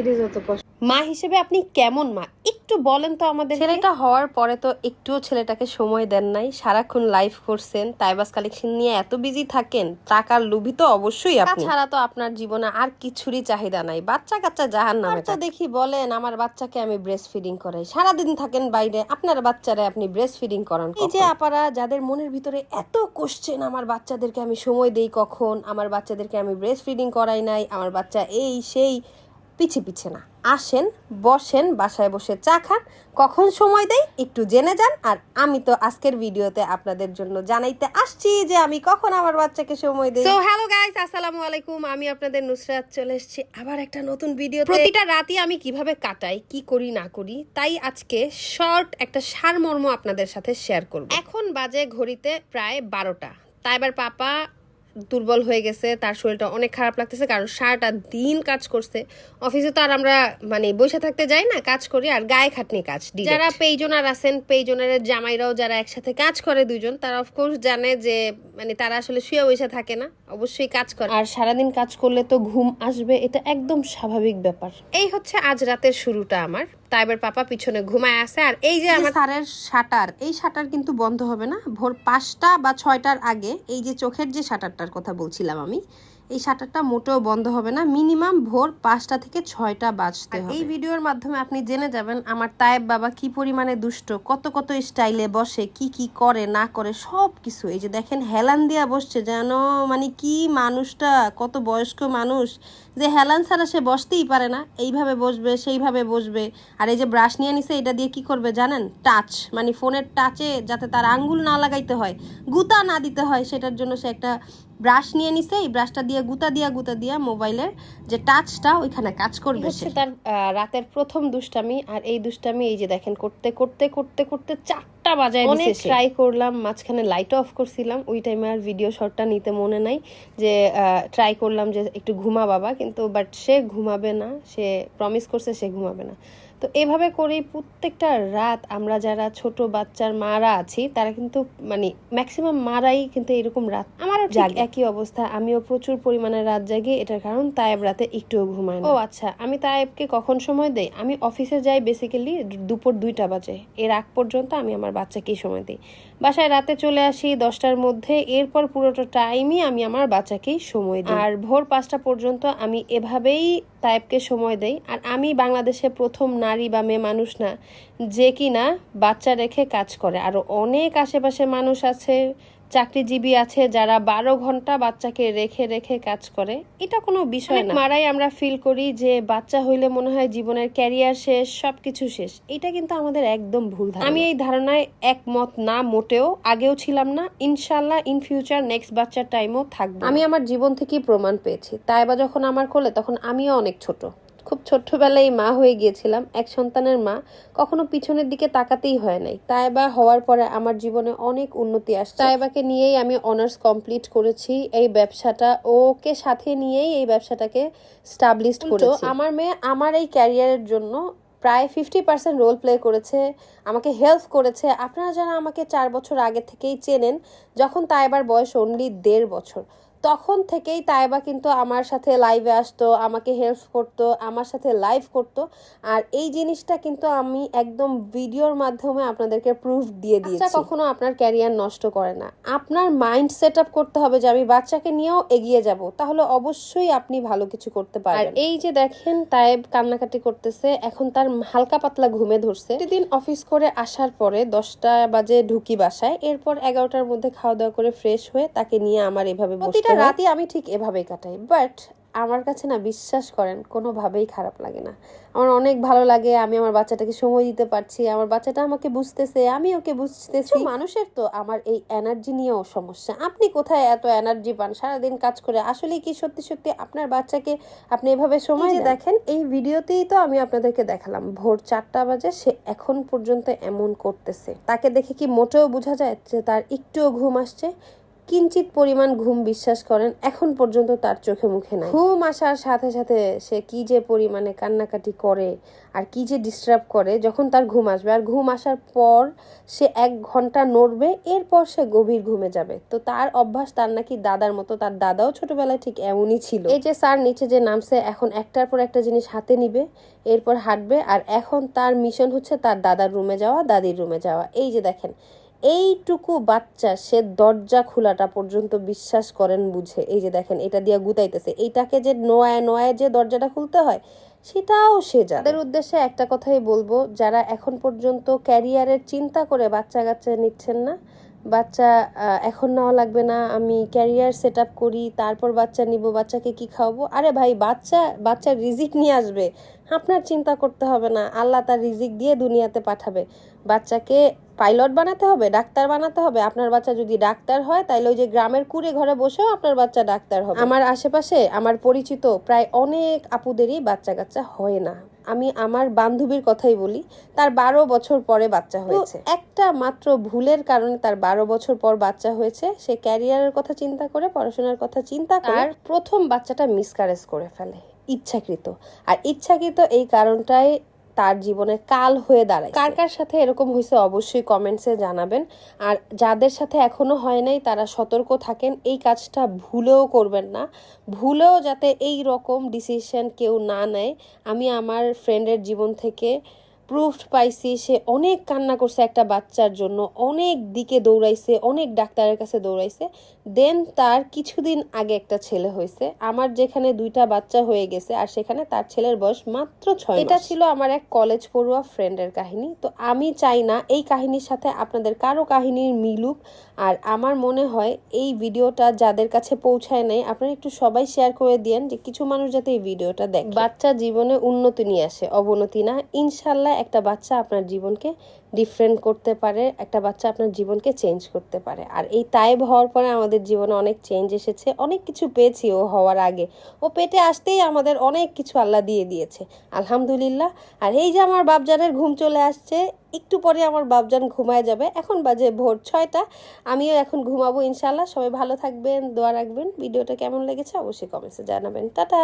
আমাদেরই যত কষ্ট। মা হিসেবে আপনি কেমন মা? একটু বলেন তো আমাদের ছেলেটা হওয়ার পরে তো একটুও ছেলেটাকে সময় দেন নাই। সারাক্ষণ লাইভ করছেন তাইবাস কালেকশন নিয়ে এত বিজি থাকেন টাকার লোভী তো অবশ্যই আপনি। ছাড়া তো আপনার জীবনে আর কিছুরই চাহিদা নাই। বাচ্চা কাচ্চা জাহান নামে তো দেখি বলেন আমার বাচ্চাকে আমি ব্রেস্ট ফিডিং করাই। সারাদিন থাকেন বাইরে আপনার বাচ্চারা আপনি ব্রেস্ট ফিডিং করান এই যে আপারা যাদের মনের ভিতরে এত কোশ্চেন আমার বাচ্চাদেরকে আমি সময় দেই কখন? আমার বাচ্চাদেরকে আমি ব্রেস্ট ফিডিং করাই নাই আমার বাচ্চা এই সেই পিছে পিছে না। আসেন বসেন বাসায় বসে চা খান কখন সময় দেয় একটু জেনে যান। আর আমি তো আজকের ভিডিওতে আপনাদের জন্য জানাইতে আসছি যে আমি কখন আমার বাচ্চাকে সময় দিই। সো হ্যালো গাইস আসসালামু আলাইকুম। আমি আপনাদের নুসরাত চলে এসেছি আবার একটা নতুন ভিডিও প্রতিটা রাতই আমি কীভাবে কাটাই কি করি না করি তাই আজকে শর্ট একটা সারমর্ম আপনাদের সাথে শেয়ার করব। এখন বাজে ঘড়িতে প্রায় বারোটা। তাই এবার পাপা দুর্বল হয়ে গেছে তার শরীরটা অনেক খারাপ লাগতেছে কারণ সারাটা দিন কাজ করছে। অফিসে তো আর আমরা মানে বসে থাকতে যাই না কাজ করি আর গায়ে খাটনি কাজ যারা পেইজনার আছেন পেইজনারের জামাইরাও যারা একসাথে কাজ করে দুজন তারা অফকোর্স জানে যে মানে তারা আসলে শুয়ে বসে থাকে না অবশ্যই কাজ করে। আর সারাদিন কাজ করলে তো ঘুম আসবে এটা একদম স্বাভাবিক ব্যাপার। এই হচ্ছে আজ রাতের শুরুটা আমার। তাইবার পাপা পিছনে ঘুমায় আছে আর এই যে আমার স্যারের শাটার এই শাটার কিন্তু বন্ধ হবে না? ভোর পাঁচটা বা ছয়টার আগে এই যে চোখের যে শাটারটার কথা বলছিলাম আমি এই শাটারটা মোটেও বন্ধ হবে না। মিনিমাম ভোর পাঁচটা থেকে ছয়টা বাজতে হবে এই ভিডিওর মাধ্যমে আপনি জেনে যাবেন আমার তায়েব বাবা কি পরিমাণে দুষ্ট কত কত স্টাইলে বসে কি কি করে না করে সব কিছু এই যে দেখেন হেলান দিয়া বসছে যেন মানে কি মানুষটা কত বয়স্ক মানুষ। যে হেলান ছাড়া সে বসতেই পারে না। এইভাবে বসবে সেইভাবে বসবে। আর এই যে ব্রাশ নিয়ে নিছে এটা দিয়ে কি করবে জানেন? টাচ মানে ফোনের টাচে যাতে তার আঙ্গুল না লাগাইতে হয় গুতা না দিতে হয় সেটার জন্য সে একটা ব্রাশ নিয়ে নিছে এই ব্রাশটা দিয়ে গুতা দিয়া গুতা দিয়া মোবাইলের যে টাচটা ওইখানে কাজ করবে সে। তার রাতের প্রথম দুষ্টামি আর এই দুষ্টামি এই যে দেখেন করতে করতে করতে করতে চারটা বাজায় অনেক ট্রাই করলাম মাঝখানে লাইট অফ করছিলাম। ওই টাইমে আর ভিডিও শটটা নিতে মনে নাই যে ট্রাই করলাম যে একটু ঘুমা বাবা কিন্তু বাট সে ঘুমাবে না সে প্রমিস করছে সে ঘুমাবে না। তো এভাবে করেই প্রত্যেকটা রাত আমরা যারা ছোট বাচ্চার মারা আছি তারা কিন্তু মানে ম্যাক্সিমাম মারাই কিন্তু এরকম রাত আমারও ঠিক একই অবস্থা। আমিও প্রচুর পরিমাণে রাত জাগি এটার কারণ তায়েব রাতে একটুও ঘুমায় ও আচ্ছা আমি তায়েবকে কখন সময় দেই? আমি অফিসে যাই বেসিক্যালি দুপুর দুইটা বাজে। এর আগ পর্যন্ত আমি আমার বাচ্চাকেই সময় দিই। বাসায় রাতে চলে আসি দশটার মধ্যে, এরপর পুরোটা টাইমই আমি আমার বাচ্চাকেই সময় দিই। আর ভোর পাঁচটা পর্যন্ত আমি এভাবেই তায়েবকে সময় দেই। আর আমি বাংলাদেশে প্রথম নারী বা মেয়ে মানুষ না, যে কিনা বাচ্চা রেখে কাজ করে। আরও অনেক আশেপাশে মানুষ আছে চাকরিজীবী আছে যারা বারো ঘণ্টা বাচ্চাকে রেখে রেখে কাজ করে এটা কোনো বিষয় না। মারাই আমরা ফিল করি যে বাচ্চা হইলে মনে হয় জীবনের ক্যারিয়ার শেষ সবকিছু শেষ। এটা কিন্তু আমাদের একদম ভুল ধারণা। আমি এই ধারণায় একমত না মোটেও আগেও ছিলাম না। ইনশাল্লাহ ইন ফিউচার নেক্সট বাচ্চার টাইমও থাকব। আমি আমার জীবন থেকেই প্রমাণ পেয়েছি। তাই বা যখন আমার কোলে তখন আমিও অনেক ছোট। খুব ছোট্টবেলায় মা হয়ে গিয়েছিলাম এক সন্তানের মা। কখনো পিছনের দিকে তাকাতেই হয় নাই। তাইবা হওয়ার পরে আমার জীবনে অনেক উন্নতি আসছে। তাইবাকে নিয়েই আমি অনার্স কমপ্লিট করেছি এই ব্যবসাটা। ওকে সাথে নিয়েই এই ব্যবসাটাকে স্টাবলিশ করেছি। আমার মেয়ে আমার এই ক্যারিয়ারের জন্য প্রায় ফিফটি পার্সেন্ট রোল প্লে করেছে আমাকে হেল্প করেছে। আপনারা যারা আমাকে চার বছর আগে থেকেই চেনেন যখন তাইবার বয়স অনলি দেড় বছর তখন থেকেই তাইবা কিন্তু আমার সাথে লাইভে আসতো আমাকে হেল্প করতো আমার সাথে লাইভ করতো। আর এই জিনিসটা কিন্তু আমি একদম ভিডিওর মাধ্যমে আপনাদেরকে প্রুফ দিয়ে দিয়েছি। বাচ্চা কখনো আপনার ক্যারিয়ার নষ্ট করে না। আপনার মাইন্ড সেট আপ করতে হবে যে আমি বাচ্চাকে নিয়েও এগিয়ে যাব তাহলে অবশ্যই আপনি ভালো কিছু করতে পারবেন। আর এই যে দেখেন তাইব কান্নাকাটি করতেছে এখন তার হালকা পাতলা ঘুমে ধরছে। প্রতিদিন অফিস করে আসার পরে দশটা বাজে ঢুকি বাসায় এরপর এগারোটার মধ্যে খাওয়া দাওয়া করে ফ্রেশ হয়ে তাকে নিয়ে আমার এভাবে প্রতিটা রাতই আমি ঠিক এভাবেই কাটাই। বাট আমার কাছে না বিশ্বাস করেন কোনোভাবেই খারাপ লাগে না। আমার অনেক ভালো লাগে আমি আমার বাচ্চাটাকে সময় দিতে পারছি আমার বাচ্চাটা আমাকে বুঝতেছে আমি ওকে বুঝতেছি। মানুষের তো আমার এই এনার্জি নিয়েও সমস্যা। আপনি কোথায় এত এনার্জি পান? সারাদিন কাজ করে আসলে কি সত্যি সত্যি আপনার বাচ্চাকে আপনি এভাবে সময় দেখেন এই ভিডিওতেই তো আমি আপনাদেরকে দেখালাম ভোর চারটা বাজে সে এখন পর্যন্ত এমন করতেছে। তাকে দেখে কি মোটেও বোঝা যায় যে তার একটুও ঘুম আসছে? কিঞ্চিত পরিমাণ ঘুম বিশ্বাস করেন, এখন পর্যন্ত তার চোখে মুখে নাই। ঘুম আসার সাথে সাথে সে কি যে পরিমাণে কান্নাকাটি করে আর কি যে ডিস্টার্ব করে যখন তার ঘুম আসবে। আর ঘুম আসার পর সে এক ঘণ্টা নড়বে, এরপর সে গভীর ঘুমে যাবে। তো তার অভ্যাস তার নাকি দাদার মতো, তার দাদাও ছোটবেলায় ঠিক এমনই ছিল। এই যে স্যার নিচে যে নামছে, এখন একটার পর একটা জিনিস হাতে নিবে, এরপর হাঁটবে, আর এখন তার মিশন হচ্ছে তার দাদার রুমে যাওয়া, দাদির রুমে যাওয়া। এই যে দেখেন এইটুকু বাচ্চা সে দরজা খোলাটা পর্যন্ত বিশ্বাস করেন বুঝে। এই যে দেখেন, এটা দিয়ে গুতাইতেছে। এইটাকে যে নোয়ায় নোয়ায় যে দরজাটা খুলতে হয়, সেটাও সে জানে। তাদের উদ্দেশ্যে একটা কথাই বলব, যারা এখন পর্যন্ত ক্যারিয়ারের চিন্তা করে বাচ্চা কাচ্চা নিচ্ছেন না বাচ্চা এখন নেওয়া লাগবে না, আমি ক্যারিয়ার সেট আপ করি, তারপর বাচ্চা নিব, বাচ্চাকে কি খাওয়াবো? আরে ভাই, বাচ্চা, বাচ্চার রিজিক নিয়ে আসবে। আপনার চিন্তা করতে হবে না, আল্লাহ তার রিজিক দিয়ে দুনিয়াতে পাঠাবে। বাচ্চাকে পাইলট বানাতে হবে, ডাক্তার বানাতে হবে। আপনার বাচ্চা যদি ডাক্তার হয় তাহলে ওই যে গ্রামের কুড়ে ঘরে বসেও আপনার বাচ্চা ডাক্তার হবে। আমার আশেপাশে, আমার পরিচিত প্রায় অনেক আপুদেরই বাচ্চা কাচ্চা হয় না। আমি আমার বান্ধবীর কথাই বলি তার বারো বছর পরে বাচ্চা হয়েছে। একটা মাত্র ভুলের কারণে তার বারো বছর পর বাচ্চা হয়েছে সে ক্যারিয়ারের কথা চিন্তা করে পড়াশোনার কথা চিন্তা করে আর প্রথম বাচ্চাটা মিসকারেজ করে ফেলে ইচ্ছাকৃত। আর ইচ্ছাকৃত এই কারণটাই তার জীবনে কাল হয়ে দাঁড়ায় কার কার সাথে এরকম হয়েছে অবশ্যই কমেন্টসে জানাবেন। আর যাদের সাথে এখনও হয় নাই, তারা সতর্ক থাকেন, এই কাজটা ভুলেও করবেন না। ভুলেও যাতে এই রকম ডিসিশন কেউ না নেয়, আমি আমার ফ্রেন্ডের জীবন থেকে প্রুফ পাইছি সে অনেক কান্না করছে একটা বাচ্চার জন্য অনেক দিকে দৌড়াইছে অনেক ডাক্তারের কাছে দৌড়াইছে। দেন তার কিছুদিন আগে একটা ছেলে হয়েছে আমার যেখানে দুইটা বাচ্চা হয়ে গেছে আর সেখানে তার ছেলের বয়স মাত্র ছয় এটা ছিল আমার এক কলেজ পড়ুয়া ফ্রেন্ডের কাহিনী। তো আমি চাই না এই কাহিনীর সাথে আপনাদের কারও কাহিনীর মিলুক। আর আমার মনে হয় এই ভিডিওটা যাদের কাছে পৌঁছায় নাই আপনারা একটু সবাই শেয়ার করে দিয়েন যে কিছু মানুষ যাতে এই ভিডিওটা দেখে। বাচ্চা জীবনে উন্নতি নিয়ে আসে অবনতি না। ইনশাল্লাহ একটা বাচ্চা আপনার জীবনকে ডিফারেন্ট করতে পারে, একটা বাচ্চা আপনার জীবনকে চেঞ্জ করতে পারে। আর এই তাইব হওয়ার পরে আমাদের জীবনে অনেক চেঞ্জ এসেছে, অনেক কিছু পেয়েছি ও হওয়ার আগে। ও পেটে আসতেই আমাদের অনেক কিছু আল্লাহ দিয়ে দিয়েছে, আলহামদুলিল্লাহ। আর এই যে আমার বাপজানের ঘুম চলে আসছে, একটু পরে আমার বাপজান ঘুমায় যাবে। এখন বাজে ভোর ছয়টা, আমিও এখন ঘুমাবো ইনশাল্লাহ সবাই ভালো থাকবেন, দোয়া রাখবেন। ভিডিওটা কেমন লেগেছে অবশ্যই কমেন্টসে জানাবেন। টাটা!